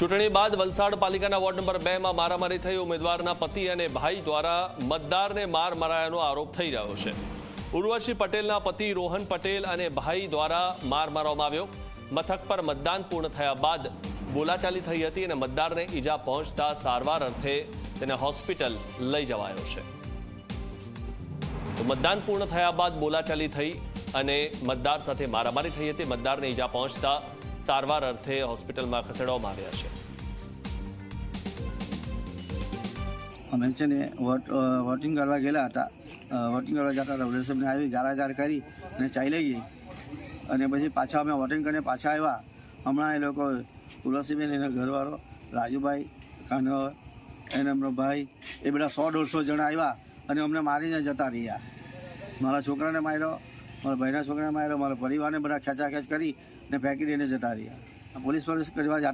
ચૂંટણી બાદ વલસાડ પાલિકાના વોર્ડ નંબર બે માં મારામારી થઈ. ઉમેદવારના પતિ અને ભાઈ દ્વારા મતદારને માર મરાયાનો આરોપ થઈ રહ્યો છે. ઉર્વશી પટેલના પતિ રોહન પટેલ અને ભાઈ દ્વારા માર મારવામાં આવ્યો. મથક પર મતદાન પૂર્ણ થયા બાદ બોલાચાલી થઈ હતી અને મતદારને ઈજા પહોંચતા સારવાર અર્થે તેને હોસ્પિટલ લઈ જવાયો છે. તો મતદાન પૂર્ણ થયા બાદ બોલાચાલી થઈ અને મતદાર સાથે મારામારી થઈ હતી. મતદારને ઈજા પહોંચતા સારવાર અર્થે હોસ્પિટલમાં ખસેડવામાં આવ્યા છે. અમે છે ને વોટ વોટિંગ કરવા ગયેલા હતા. વોટિંગ કરવા જતા હતા. વડોદરાને આવી ગારાગાર કરી અને ચાલી ગઈ. અને પછી પાછા અમે વોટિંગ કરીને પાછા આવ્યા. હમણાં એ લોકો તુલસીબેન એના ઘરવાળો, રાજુભાઈ કાનો એને એમનો ભાઈ એ બધા સો દોઢસો જણા આવ્યા અને અમને મારીને જતા રહ્યા. મારા છોકરાને માર્યો. મારા ભાઈના છોકરાને માર્યા મારા પરિવારને બધા ખેંચાખેંચ કરી ને ફેંકી દઈને જતા રહ્યા. પોલીસ પોલીસ કરવા જતા